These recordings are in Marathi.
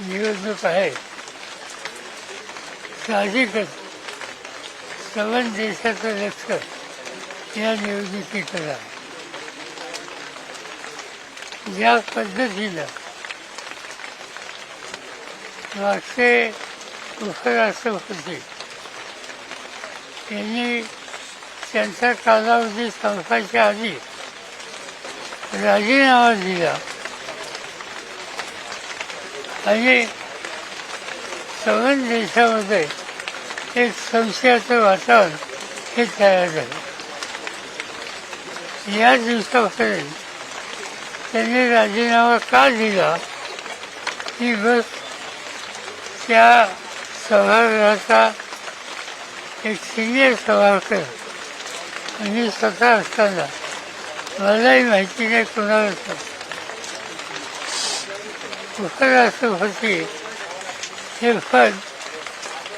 निवडणूक आहे. साहजिकच सवन देशाचं लक्ष या निवडणुकीकडे आहे ज्या पद्धतीनं मागचे उपराष्ट्रपती यांनी त्यांचा कालावधी संपायच्या आधी राजीनामा दिला. आणि सवन देशामध्ये एक संशयाचं वातावरण हे तयार झालं. या दिवसापर्यंत त्यांनी राजीनामा का दिला? ही बस त्या सभागृहाचा एक सिनियर सभागृह आणि स्वतः असताना मलाही माहिती नाही कुणाला उपराष्ट्रपती हे पद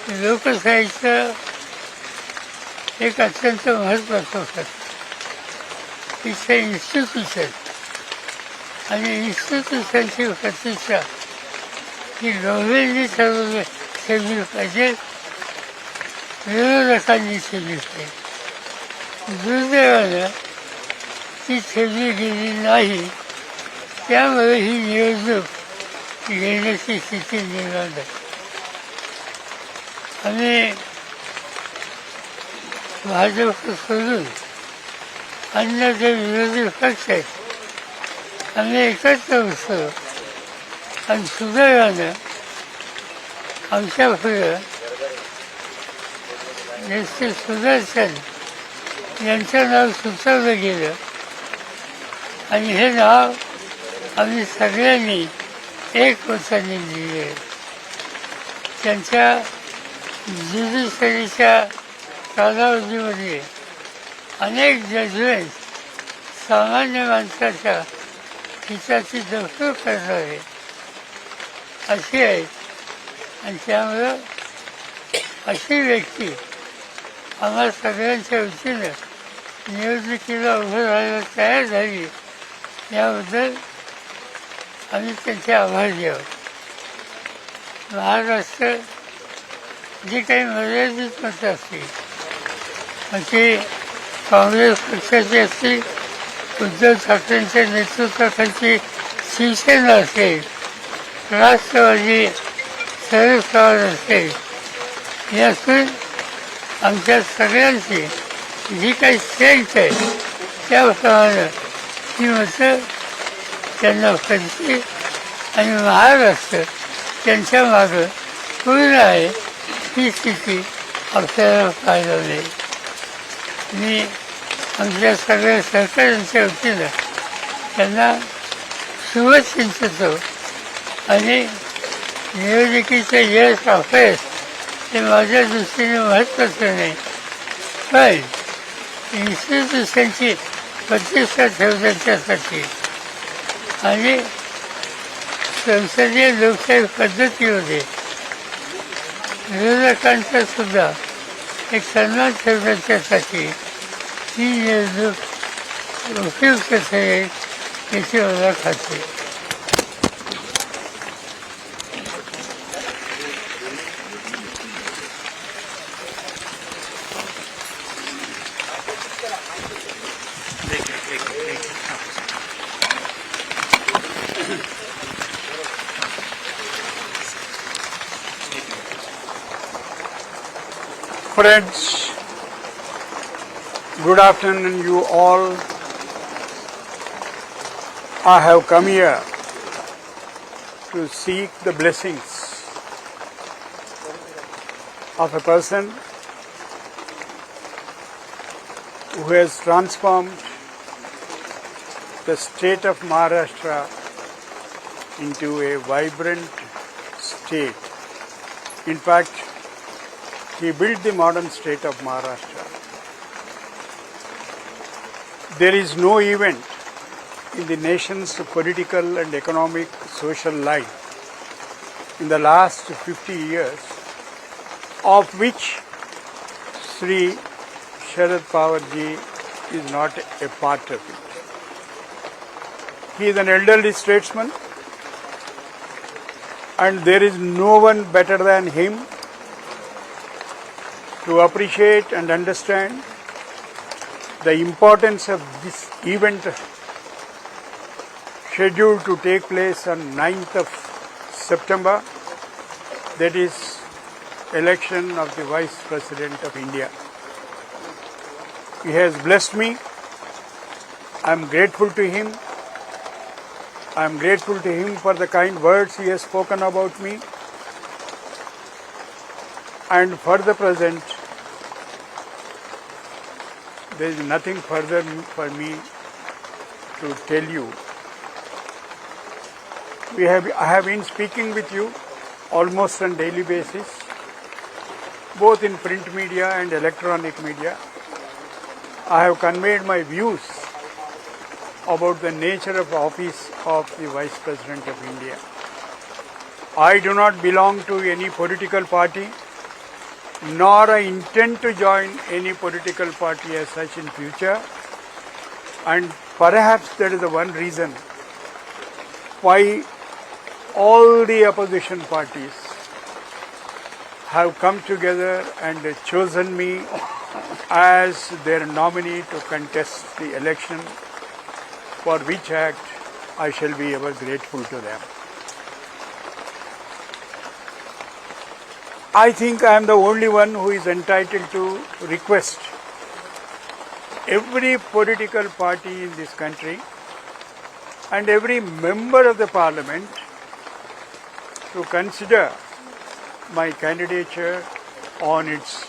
लोकशाहीचं एक अत्यंत महत्त्वाचं पद. तिचं इन्स्टिट्यूशन आणि इन्स्टिट्यूशनची प्रतिष्ठा ही गव्हर्नमेंटनी ठरवली ठेवली पाहिजे. विरोधकांनी ठेवली पाहिजे. दुर्दैवानं ती ठेवली गेली नाही. त्यामुळे ही निवडणूक घेण्याची स्थिती निर्माण झाली आम्ही भाजप सोडून अन्य जे विरोधी पक्ष आहेत आम्ही एकत्र बसलो. आणि सुदैवानं आमच्या पुढं जसे सुदर्शन यांचं नाव सुचवलं गेलं. आणि हे नाव आम्ही सगळ्यांनी एक वचनी लिहिले त्यांच्या ज्युडिशरीच्या कालावधीमध्ये अनेक जजमेंट सामान्य माणसाच्या हिताची दखल करणारे अशी आहेत आणि त्यामुळं अशी व्यक्ती आम्हा सगळ्यांच्या वतीनं निवडणुकीला उभं राहायला तयार झाली. याबद्दल आम्ही त्यांचे आभारी आहोत महाराष्ट्र जी काही मर्यादित मतं असतील मग ती काँग्रेस पक्षाची असतील उद्धव ठाकरेंच्या नेतृत्वाखालची शिवसेना असेल राष्ट्रवादी शरद पवार असेल यातून आमच्या सगळ्यांची जी काही स्ट्रेंथ आहे त्याप्रमाणे ही मतं त्यांना पडली आणि महाराष्ट्र त्यांच्या मागं पूर्ण आहे. ही स्थिती आपल्याला पाहायला मिळेल. मी आमच्या सगळ्या सहकाऱ्यांच्या वतीनं त्यांना शुभचिंतितो आणि निवडणुकीचे यश अपयश हे माझ्या दृष्टीने महत्त्वाचं नाही. पण इन्स्टिट्यूशनची प्रतिष्ठा ठेवण्याच्यासाठी आणि संसदीय लोकशाही पद्धतीमध्ये विरोधकांचा सुद्धा एक सन्मान ठेवण्याच्यासाठी ही निवडणूक उपयुक्त ठरेल याची मला खात्री Friends, good afternoon, you all. I have come here to seek the blessings of a person who has transformed the state of Maharashtra into a vibrant state. In fact, he built the modern state of Maharashtra. There is no event in the nation's political and economic social life in the last 50 years of which Sri Sharad Pawar ji is not a part of it. He is an elderly statesman and there is no one better than him to appreciate and understand the importance of this event scheduled to take place on 9th of September that is election of the vice president of India. He has blessed me. I am grateful to him. I am grateful to him for the kind words he has spoken about me and for the present there is nothing further for me to tell you. We have I have been speaking with you almost on daily basis both in print media and electronic media. I have conveyed my views about the nature of office of the Vice President of India. I do not belong to any political party, nor I intend to join any political party as such in future. And perhaps that is the one reason why all the opposition parties have come together and chosen me as their nominee to contest the election, for which act I shall be ever grateful to them. I think I am the only one who is entitled to request every political party in this country and every member of the parliament to consider my candidature on its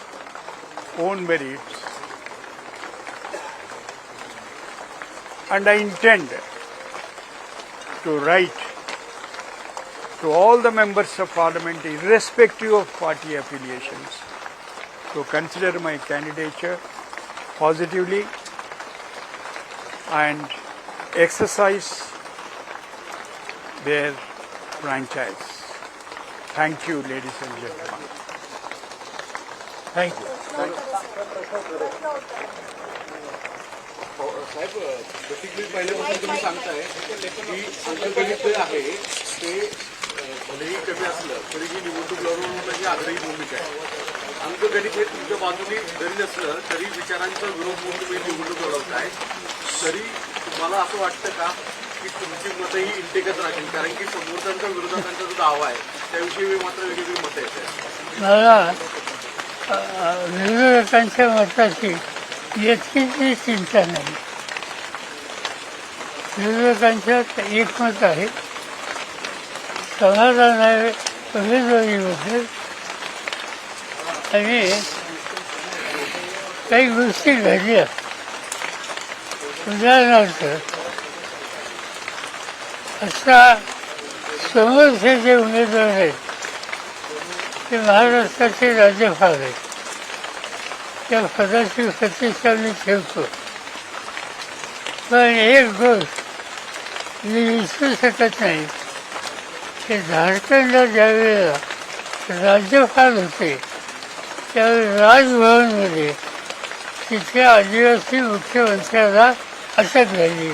own merits. And I intend to write to all the members of parliament, irrespective of party affiliations, to consider my candidature positively and exercise their franchise. Thank you, ladies and gentlemen. Thank you. Saheb basically पहिल्यापासून तुम्ही सांगताय की अंकगणित जे आहे ते अं, कमी असलं तरी ही निवडणूक लढवण्याची आग्रही भूमिका आहे. अंकगणित हे तुमच्या बाजूने जरी नसलं तरी विचारांचा विरोध म्हणून तुम्ही निवडणूक लढवताय. तरी तुम्हाला असं वाटतं का की तुमची मतं ही इंटेकच राहतील कारण की समोरच्यांच्या विरोधाचा जो दावा आहे त्याविषयी मात्र वेगवेगळी मतं येत आहेत. मला विरोधकांच्या मताची याची चिंता नाही. विरोधकांच्या एकमत आहे समाधान आहे होते आणि काही गोष्टी घडल्या उदाहरणार्थ अशा समोरचे जे उमेदवार आहेत ते महाराष्ट्राचे राज्यपाल आहेत त्या पदाची प्रतिष्ठा मी ठेवतो पण एक गोष्ट मी विसरू शकत नाही की झारखंडला ज्यावेळेला राज्यपाल होते. त्यावेळी राजभवनमध्ये तिथे आदिवासी मुख्यमंत्र्याला अटक झाली.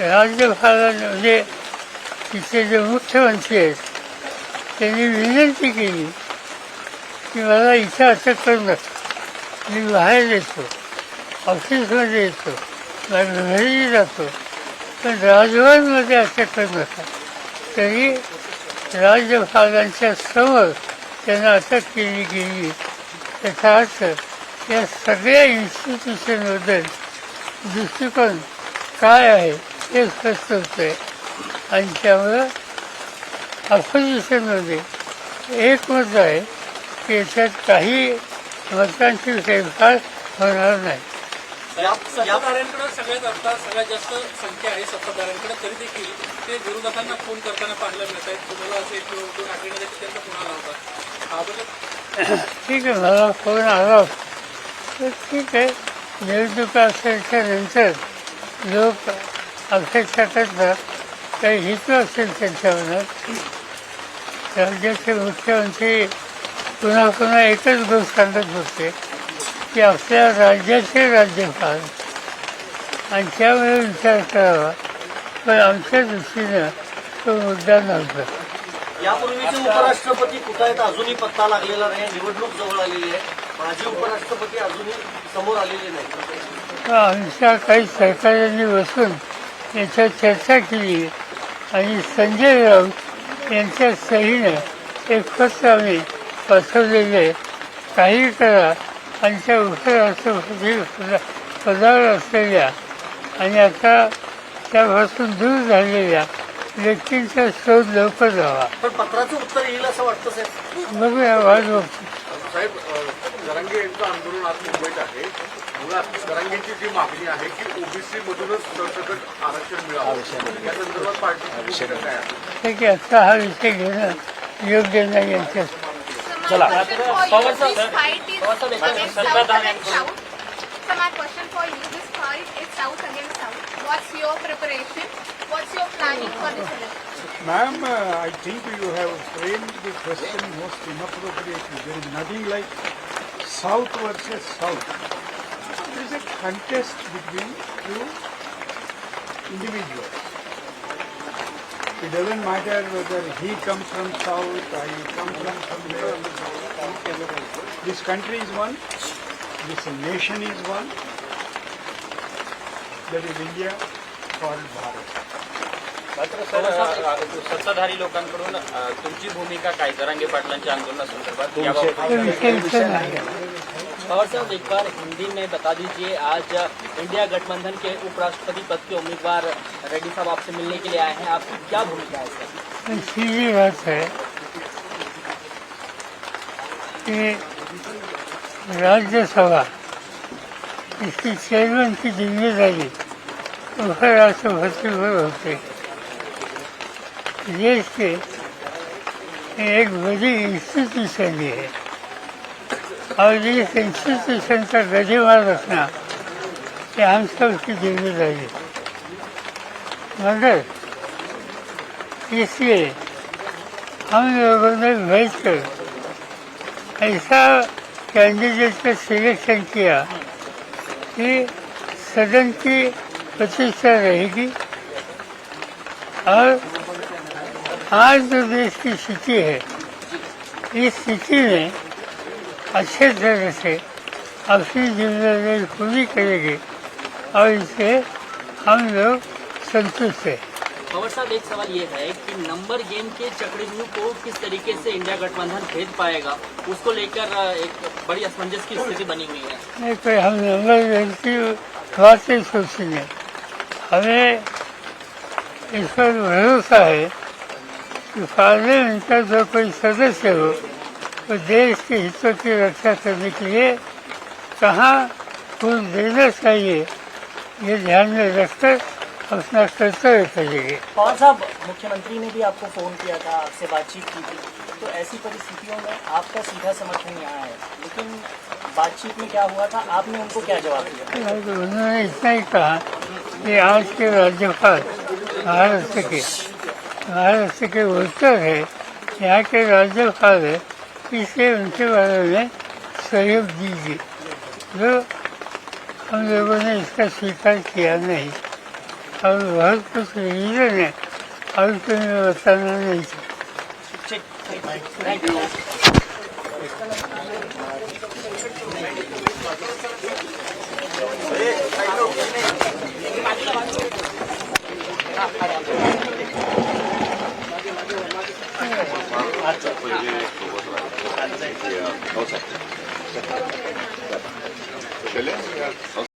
राज्यपालांमध्ये म्हणजे तिथे जे मुख्यमंत्री आहेत त्यांनी विनंती केली की मला इथे अटक करू नका मी बाहेर येतो ऑफिसमध्ये येतो माझ्या घरी जातो. पण राजभवनमध्ये असं करू नका तरी राजभागांच्या समोर त्यांना अटक केली गेली. त्याचा अर्थ या सगळ्या इन्स्टिट्यूशनबद्दल दृष्टिकोन काय आहे हे स्पष्ट होतंय. आणि त्यामुळं अपोजिशनमध्ये एक मत आहे की याच्यात काही मतांची फेरफार होणार नाही. सत्ताधाऱ्यांकडे सगळ्यात आता सगळ्यात जास्त संख्या आहे सत्ताधाऱ्यांकडे तरी देखील ते विरोधकांना फोन करताना पाहायला मिळत आहेत. तुम्हाला असे आठवड्यामध्ये त्यांचा फोन आला होता. त्याबद्दल ठीक आहे मला फोन आला. तर ठीक आहे. निवडणुका नंतर लोक अपेक्षा करतात काही हित असेल त्यांच्या मनात राज्याचे मुख्यमंत्री पुन्हा पुन्हा एकच गोष्ट सांगत होते. की आपल्या राज्याचे राज्यपाल आणि त्यामुळे विचार करावा पण आमच्या दृष्टीनं तो मुद्दा नव्हता यापूर्वीचे उपराष्ट्रपती कुठं आहेत? अजूनही पत्ता लागलेला नाही. निवडणूक जवळ आलेली आहे. माजी उपराष्ट्रपती अजूनही समोर आलेले नाही आमच्या काही सरकारांनी बसून याच्यावर चर्चा केली आणि संजय राऊत यांच्या सहीनं एक पत्र आम्ही पाठवलेलं आहे. काही करा. आमच्या उपराष्ट्रपती पदा- पदावर असलेल्या आणि आता त्यापासून दूर झालेल्या व्यक्तींचा शोध लवकर लावा पण पत्राचं उत्तर येईल असं वाटतं साहेब? बघूया वाट बघतो साहेब अ, जरांगे यांचं आंदोलन आज मुंबईत आहे. जरांगेंची जी मागणी आहे की ओबीसी मधूनच सरसकट आरक्षण मिळावं. या संदर्भात आहे? ठीक आहे आता हा विषय घेणं योग्य नाही यांच्या So my question for you, this fight is against South against South. So my question for you, this fight is South against South. What's your preparation? What's your planning for this election? Ma'am, uh, I think you have framed the question most inappropriately. There is nothing like South versus South. There is a contest between two individuals. It doesn't matter whether he comes from South or he comes from somewhere. This country is one. This nation is one. That is India called Bharat. मात्र सर सत्ताधारी लोकांकडून अ, तुमची भूमिका काय जरांगे पाटलांच्या आंदोलनासंदर्भात याबाबत साहब एक बार हिंदी में बता दीजिए आज इंडिया गठबंधन के उपराष्ट्रपति पद के उम्मीदवार रेड्डी साहब आपसे मिलने के लिए आए हैं। आपकी क्या भूमिका है इसका सीधी बात है कि राज्यसभा इसकी चेयरमैन की जिम्मेदारी उपराष्ट्रपति पर होती है। देश के एक बड़ी इंस्टीट्यूशन ये है। और इस इंस्टीट्यूशन का गढ़ेमार रखना ये हम सब की जिम्मेदारी है। मगर इसलिए हम लोगों ने बैठकर ऐसा कैंडिडेट का सिलेक्शन किया कि सदन की प्रतिष्ठा रहेगी और आज जो देश की स्थिति है, इस स्थिति में अच्छे तरह से अपनी ज़िम्मेदारी पूरी करेगी और इसे हम लोग संतुष्ट हैं। पवार साहब एक सवाल ये है कि नंबर गेम के चक्रव्यूह को किस तरीके से इंडिया गठबंधन भेद पाएगा? उसको लेकर एक बड़ी असमंजस की स्थिति बनी हुई है। नहीं कोई हम नंबर व्यक्ति बात नहीं सोचेंगे। हमें इस पर भरोसा है कि पार्लियामेंट का जो कोई सदस्य हो तो देश के हितों की रक्षा करने के लिए कहाँ फूल देना चाहिए ये ध्यान में रखकर अपना पवार साहब मुख्यमंत्री ने भी आपको फ़ोन किया था आपसे बातचीत की थी तो ऐसी परिस्थितियों में आपका सीधा समर्थन यहाँ है, लेकिन बातचीत में क्या हुआ था? आपने उनको क्या जवाब दिया? तो उन्होंने इतना ही कहा कि आज के राज्यपाल महाराष्ट्र के महाराष्ट्र के उत्तर है, यहाँ के राज्यपाल है, इसलिए उनके बारे में सहयोग दीजिए। जो हम लोगों ने इसका स्वीकार किया नहीं। 아유, 학교에서 이전에 학교에 왔다는 얘기.